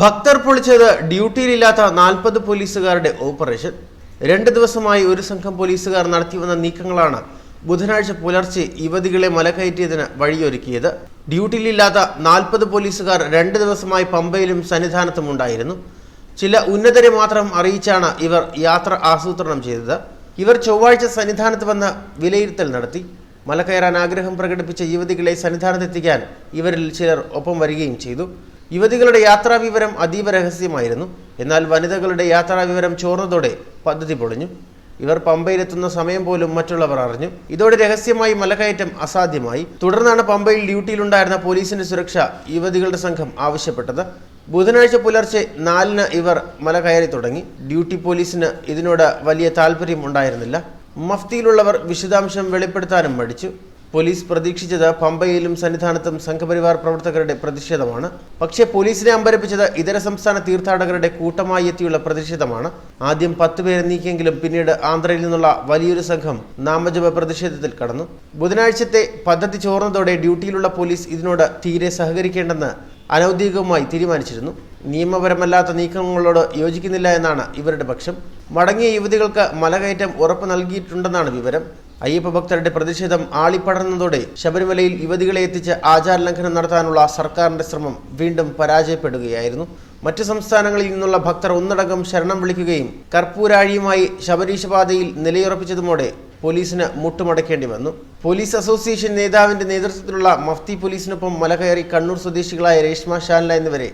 ഭക്തർ പൊളിച്ചത് ഡ്യൂട്ടിയിലില്ലാത്ത നാൽപ്പത് പോലീസുകാരുടെ ഓപ്പറേഷൻ. രണ്ട് ദിവസമായി ഒരു സംഘം പോലീസുകാർ നടത്തിവന്ന നീക്കങ്ങളാണ് ബുധനാഴ്ച പുലർച്ചെ യുവതികളെ മലകയറ്റിയതിന് വഴിയൊരുക്കിയത്. ഡ്യൂട്ടിയിലില്ലാത്ത നാൽപ്പത് പോലീസുകാർ രണ്ട് ദിവസമായി പമ്പയിലും സന്നിധാനത്തും ഉണ്ടായിരുന്നു ചില ഉന്നതരെ മാത്രം അറിയിച്ചാണ് ഇവർ യാത്ര ആസൂത്രണം ചെയ്തത്. ഇവർ ചൊവ്വാഴ്ച സന്നിധാനത്ത് വന്ന് വിലയിരുത്തൽ നടത്തി. മല കയറാൻ ആഗ്രഹം പ്രകടിപ്പിച്ച യുവതികളെ സന്നിധാനത്തെത്തിക്കാൻ ഇവരിൽ ചിലർ ഒപ്പം വരികയും ചെയ്തു. യുവതികളുടെ യാത്രാ വിവരം അതീവ രഹസ്യമായിരുന്നു. എന്നാൽ വനിതകളുടെ യാത്രാ വിവരം ചോർന്നതോടെ പദ്ധതി പൊളിഞ്ഞു. ഇവർ പമ്പയിലെത്തുന്ന സമയം പോലും മറ്റുള്ളവർ അറിഞ്ഞു. ഇതോടെ രഹസ്യമായി മലകയറ്റം അസാധ്യമായി. തുടർന്നാണ് പമ്പയിൽ ഡ്യൂട്ടിയിലുണ്ടായിരുന്ന പോലീസിന്റെ സുരക്ഷ യുവതികളുടെ സംഘം ആവശ്യപ്പെട്ടത്. ബുധനാഴ്ച പുലർച്ചെ നാലിന് ഇവർ മല കയറി തുടങ്ങി. ഡ്യൂട്ടി പോലീസിന് ഇതിനോട് വലിയ താല്പര്യം ഉണ്ടായിരുന്നില്ല. മഫ്തിയിലുള്ളവർ വിശദാംശം വെളിപ്പെടുത്താനും മടിച്ചു. പോലീസ് പ്രതീക്ഷിച്ചത് പമ്പയിലും സന്നിധാനത്തും സംഘപരിവാർ പ്രവർത്തകരുടെ പ്രതിഷേധമാണ്. പക്ഷേ പോലീസിനെ അമ്പരപ്പിച്ചത് ഇതര സംസ്ഥാന തീർത്ഥാടകരുടെ കൂട്ടമായി എത്തിയുള്ള പ്രതിഷേധമാണ്. ആദ്യം പത്ത് പേരെ നീക്കിയെങ്കിലും പിന്നീട് ആന്ധ്രയിൽ നിന്നുള്ള വലിയൊരു സംഘം നാമജപ പ്രതിഷേധത്തിൽ കടന്നു. ബുധനാഴ്ചത്തെ പദ്ധതി ചോർന്നതോടെ ഡ്യൂട്ടിയിലുള്ള പോലീസ് ഇതിനോട് തീരെ സഹകരിക്കേണ്ടെന്ന് അനൌദ്യോഗികമായി തീരുമാനിച്ചിരുന്നു. നിയമപരമല്ലാത്ത നീക്കങ്ങളോട് യോജിക്കുന്നില്ല എന്നാണ് ഇവരുടെ പക്ഷം. മടങ്ങിയ യുവതികൾക്ക് മലകയറ്റം ഉറപ്പ് നൽകിയിട്ടുണ്ടെന്നാണ് വിവരം. അയ്യപ്പ ഭക്തരുടെ പ്രതിഷേധം ആളിപ്പടർന്നതോടെ ശബരിമലയിൽ യുവതികളെ എത്തിച്ച് ആചാര ലംഘനം നടത്താനുള്ള സർക്കാരിന്റെ ശ്രമം വീണ്ടും പരാജയപ്പെടുകയായിരുന്നു. മറ്റ് സംസ്ഥാനങ്ങളിൽ നിന്നുള്ള ഭക്തർ ഒന്നടങ്കം ശരണം വിളിക്കുകയും കർപ്പൂരാഴിയുമായി ശബരീശപാതയിൽ നിലയുറപ്പിച്ചതുമോടെ പോലീസിന് മുട്ടുമടക്കേണ്ടി വന്നു. പോലീസ് അസോസിയേഷൻ നേതാവിന്റെ നേതൃത്വത്തിലുള്ള മഫ്തി പോലീസിനൊപ്പം മലകയറി കണ്ണൂർ സ്വദേശികളായ രേഷ്മ ഷാൻല എന്നിവരെ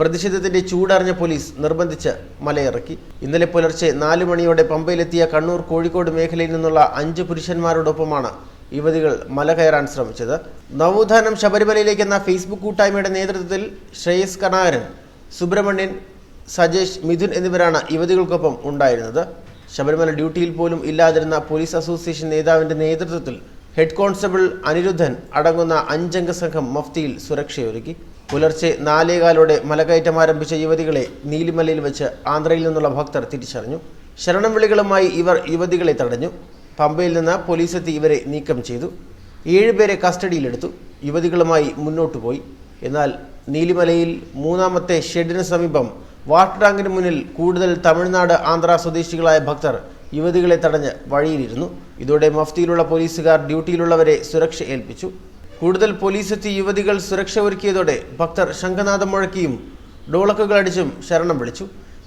പ്രതിഷേധത്തിന്റെ ചൂടറിഞ്ഞ പോലീസ് നിർബന്ധിച്ച് മലയിറക്കി. ഇന്നലെ പുലർച്ചെ നാലു മണിയോടെ പമ്പയിലെത്തിയ കണ്ണൂർ കോഴിക്കോട് മേഖലയിൽ നിന്നുള്ള അഞ്ച് പുരുഷന്മാരോടൊപ്പമാണ് യുവതികൾ മല കയറാൻ ശ്രമിച്ചത്. നവോത്ഥാനം ശബരിമലയിലേക്ക് എന്ന ഫേസ്ബുക്ക് കൂട്ടായ്മയുടെ നേതൃത്വത്തിൽ ശ്രേയസ് കനാകരൻ സുബ്രഹ്മണ്യൻ സജേഷ് മിഥുൻ എന്നിവരാണ് യുവതികൾക്കൊപ്പം ഉണ്ടായിരുന്നത്. ശബരിമല ഡ്യൂട്ടിയിൽ പോലും ഇല്ലാതിരുന്ന പോലീസ് അസോസിയേഷൻ നേതാവിന്റെ നേതൃത്വത്തിൽ ഹെഡ് കോൺസ്റ്റബിൾ അനിരുദ്ധൻ അടങ്ങുന്ന അഞ്ചംഗ സംഘം മഫ്തിയിൽ സുരക്ഷയൊരുക്കി. പുലർച്ചെ നാലേകാലോടെ മലകയറ്റം ആരംഭിച്ച യുവതികളെ നീലിമലയിൽ വെച്ച് ആന്ധ്രയിൽ നിന്നുള്ള ഭക്തർ തിരിച്ചറിഞ്ഞു. ശരണം വിളികളുമായി ഇവർ യുവതികളെ തടഞ്ഞു. പമ്പയിൽ നിന്ന് പോലീസെത്തി ഇവരെ നീക്കം ചെയ്തു. ഏഴുപേരെ കസ്റ്റഡിയിലെടുത്തു. യുവതികളുമായി മുന്നോട്ടു പോയി. എന്നാൽ നീലിമലയിൽ മൂന്നാമത്തെ ഷെഡിന് സമീപം വാട്ടർ ടാങ്കിന് മുന്നിൽ കൂടുതൽ തമിഴ്നാട് ആന്ധ്ര സ്വദേശികളായ ഭക്തർ യുവതികളെ തടഞ്ഞ് വഴിയിലിരുന്നു. ഇതോടെ മഫ്തിയിലുള്ള പോലീസുകാർ ഡ്യൂട്ടിയിലുള്ളവരെ സുരക്ഷ ഏൽപ്പിച്ചു. കൂടുതൽ പോലീസ് എത്തി യുവതികൾ സുരക്ഷ ഒരുക്കിയതോടെ ഭക്തർ ശംഖനാഥം മുഴക്കിയും ഡോളക്കുകൾ അടിച്ചും ശരണം വിളിച്ചു.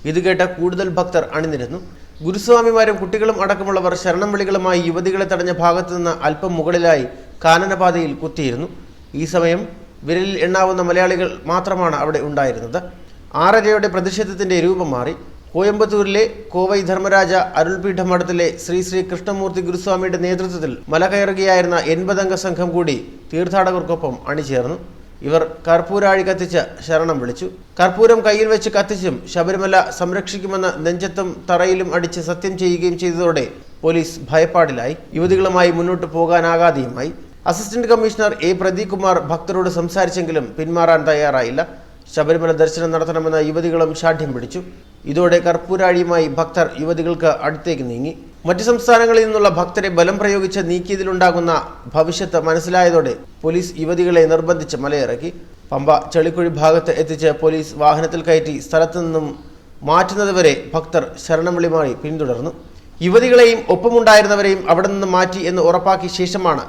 ഇത് കേട്ട കൂടുതൽ ഭക്തർ അണിനിരുന്നു. ഗുരുസ്വാമിമാരും കുട്ടികളും അടക്കമുള്ളവർ ശരണം വിളികളുമായി യുവതികളെ തടഞ്ഞ ഭാഗത്തു നിന്ന് അല്പം മുകളിലായി കാനനപാതയിൽ കുത്തിയിരുന്നു. ഈ സമയം വിരലിൽ എണ്ണാവുന്ന മലയാളികൾ മാത്രമാണ് അവിടെ ഉണ്ടായിരുന്നത്. ആറരയുടെ പ്രതിഷേധത്തിന്റെ രൂപം മാറി. കോയമ്പത്തൂരിലെ കോവൈ ധർമ്മരാജ അരുൾപീഠ മഠത്തിലെ ശ്രീ ശ്രീ കൃഷ്ണമൂർത്തി ഗുരുസ്വാമിയുടെ നേതൃത്വത്തിൽ മല കയറുകയായിരുന്ന എൺപതംഗ സംഘം കൂടി തീർത്ഥാടകർക്കൊപ്പം അണിചേർന്നു. ഇവർ കർപ്പൂരാഴി കത്തിച്ച് ശരണം വിളിച്ചു. കർപ്പൂരം കയ്യിൽ വെച്ച് കത്തിച്ചും ശബരിമല സംരക്ഷിക്കുമെന്ന നെഞ്ചത്തും തറയിലും അടിച്ച് സത്യം ചെയ്യുകയും ചെയ്തതോടെ പോലീസ് ഭയപ്പാടിലായി. യുവതികളുമായി മുന്നോട്ട് പോകാനാകാതെയുമായി. Assistant commissioner A Pradeep Kumar ഭക്തരോട് സംസാരിച്ചെങ്കിലും പിന്മാറാൻ തയ്യാറായില്ല. ശബരിമല ദർശനം നടത്തണമെന്ന യുവതികളും ഷാഠ്യം പിടിച്ചു. ഇതോടെ കർപ്പൂരാഴിയുമായി ഭക്തർ യുവതികൾക്ക് അടുത്തേക്ക് നീങ്ങി. മറ്റു സംസ്ഥാനങ്ങളിൽ നിന്നുള്ള ഭക്തരെ ബലം പ്രയോഗിച്ച് നീക്കിയതിലുണ്ടാകുന്ന ഭവിഷ്യത്ത് മനസ്സിലായതോടെ പോലീസ് യുവതികളെ നിർബന്ധിച്ച് മലയിറക്കി. പമ്പ ചെളിക്കുഴി ഭാഗത്ത് എത്തിച്ച് പോലീസ് വാഹനത്തിൽ കയറ്റി സ്ഥലത്തു നിന്നും മാറ്റുന്നതുവരെ ഭക്തർ ശരണവിളിമായി പിന്തുടർന്നു. യുവതികളെയും ഒപ്പമുണ്ടായിരുന്നവരെയും അവിടെ നിന്ന് മാറ്റി എന്ന് ഉറപ്പാക്കിയ ശേഷമാണ്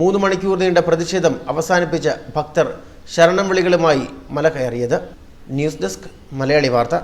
മൂന്ന് മണിക്കൂർ നീണ്ട പ്രതിഷേധം അവസാനിപ്പിച്ച ഭക്തർ ശരണം വിളികളുമായി മല കയറിയത് ന്യൂസ് ഡെസ്ക് മലയാളി വാർത്ത.